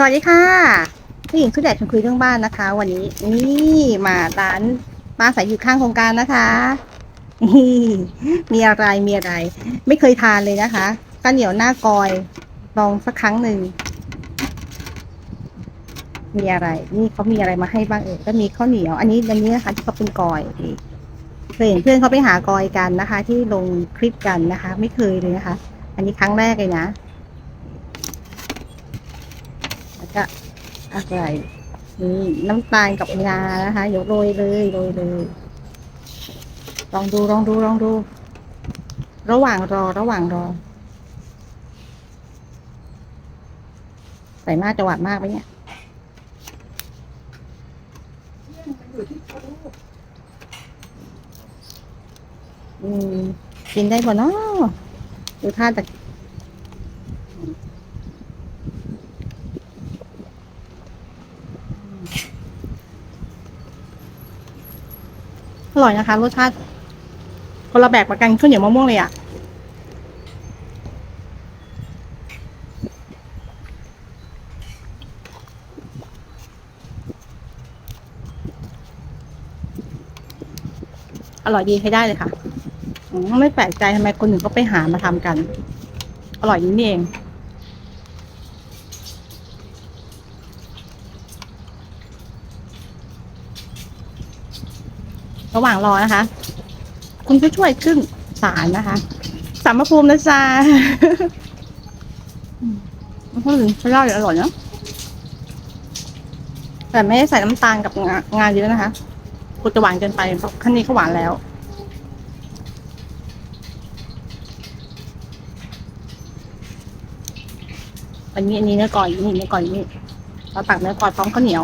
สวัสดีค่ะผู้หญิงชุดแดดชวนคุยเรื่องบ้านนะคะ วันนี้นี่มาร้านมาสายอยู่ข้างโครงการนะคะนี่มีอะไรมีอะไร ไม่เคยทานเลยนะคะข้าวเหนียวหน้ากอยลองสักครั้งหนึ่งมีอะไร นี่เขามีอะไรมาให้บ้างเอ่ยก็มีข้าวเหนียว อันนี้อันนี้นะคะที่เขาเป็นกอยเคยเห็นเพื่อนเขาไปหากอยกันนะคะ ที่ลงคลิปกันนะคะ ไม่เคยเลยนะคะ อันนี้ครั้งแรกเลยนะ แล้วก็อะไรนี่น้ำตาลกับงานะคะยวโรยเลยโรยเลย ลองดูลองดูลองดู ระหว่างรอระหว่างรอ ใส่มากจะหวานมากไหมเนี่ยอืมกินได้ป่ะเนาะดูท่าแต่ ร่อยนะคะ รสชาติคนละแบบกับกันข้าวเหนียวมะม่วงเลยอะ่ะอร่อยดีใช้ได้เลยค่ะ ไม่แปลกใจทำไมคนอื่นก็ไปหามาทำกัน อร่อยนี้นี่เอง ระหว่างรอนะคะ คุณก็ช่วยขึ้นศาลนะคะสามภูมินะจ๊ะมันก็ถึงใช้ได้อร่อยเนาะแต่ไม่ได้ใส่น้ำตาลกับงางาเยอะนะคะกลัวจะหวานเกินไปเพราะขั้นนี้ก็หวานแล้วอันนี้อันนี้เนื้อก่อยนี่เนื้อก่อยนี่เราตักเนื้อก่อยพร้อมข้าวเหนียว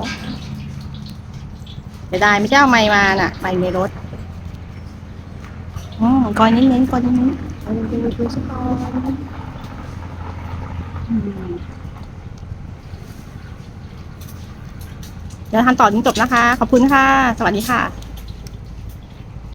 เสียดายไม่ใช่เอาไม้มาน่ะไม้ในรถอืมก่อนเน้นๆก่อนเน้นๆเอาดูดูดูสักก่อนเดี๋ยวทำต่อจนจบนะคะ ขอบคุณค่ะ สวัสดีค่ะ